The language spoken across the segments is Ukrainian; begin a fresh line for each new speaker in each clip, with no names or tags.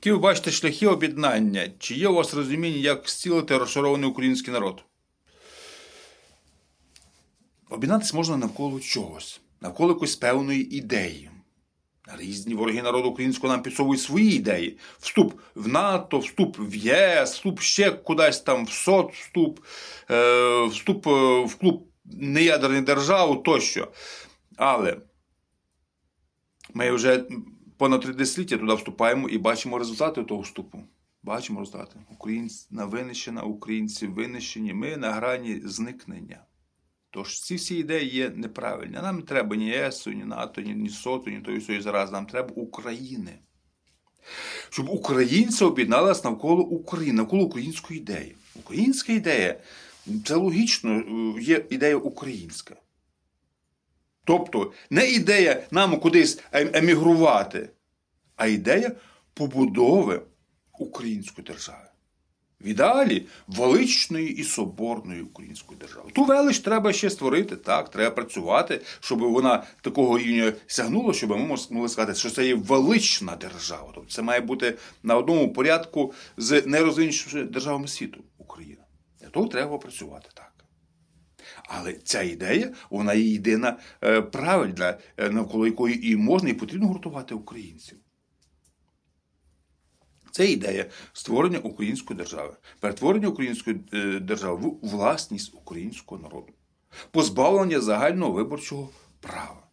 Які ви бачите шляхи об'єднання? Чи є у вас розуміння, як зцілити розшарований український народ? Об'єднатися можна навколо чогось, навколо якоїсь певної ідеї. Різні вороги народу українського нам підсовують свої ідеї. Вступ в НАТО, вступ в ЄС, вступ ще кудись там в СОТ, вступ, е, вступ е, в клуб неядерних держав тощо. Але ми вже понад три десятиліття туди вступаємо і бачимо результати того вступу. Бачимо результати. Українська винищена, українці винищені. Ми на грані зникнення. Тож ці всі ідеї є неправильні. Нам не треба ні ЄСу, ні НАТО, ні, ні СОТу, ні тої всього зараз. Нам треба України. Щоб українці об'єдналися навколо України, навколо української ідеї. Українська ідея це логічно, е, є ідея українська. Тобто не ідея нам кудись ем- емігрувати, а ідея побудови української держави. В ідеалі величної і соборної української держави. Ту велич треба ще створити, так, треба працювати, щоб вона такого рівня сягнула, щоб ми могли сказати, що це є велична держава. Тобто це має бути на одному порядку з найрозвиненішими державами світу Україна. Для того треба працювати так. Але ця ідея, вона є єдина е, правильна, е, навколо якої і можна, і потрібно гуртувати українців. Це ідея створення української держави, перетворення української е, держави в власність українського народу, позбавлення загального виборчого права.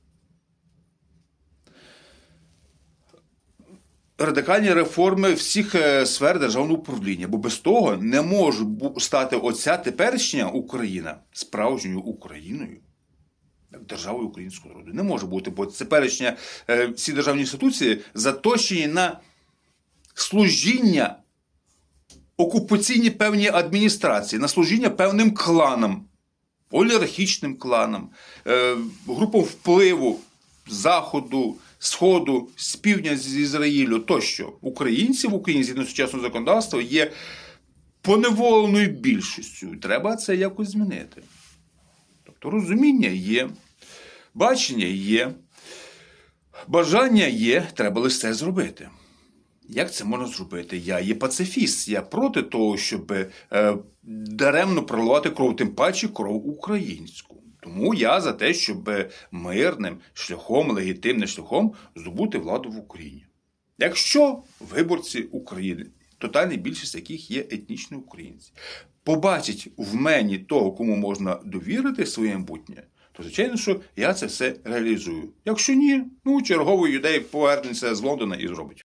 Радикальні реформи всіх е, сфер державного управління, бо без того не може стати оця теперішня Україна справжньою Україною, державою українського народу. Не може бути, бо теперішня е, всі державні інституції заточені на служіння окупаційній певній адміністрації, на служіння певним кланам, олігархічним кланам, е, групам впливу Заходу, Сходу, з півдня з Ізраїлю тощо. Українці в Україні згідно сучасного законодавства є поневоленою більшістю. Треба це якось змінити. Тобто розуміння є, бачення є, бажання є, треба лише зробити. Як це можна зробити? Я є пацифіст. Я проти того, щоб е, даремно проливати кров, тим паче кров українську. Тому я за те, щоб мирним шляхом, легітимним шляхом здобути владу в Україні. Якщо виборці України, тотальна більшість яких є етнічні українці, побачать в мені того, кому можна довірити своє майбутнє, то звичайно, що я це все реалізую. Якщо ні, ну черговий юдей повернеться з Лондона і зробить.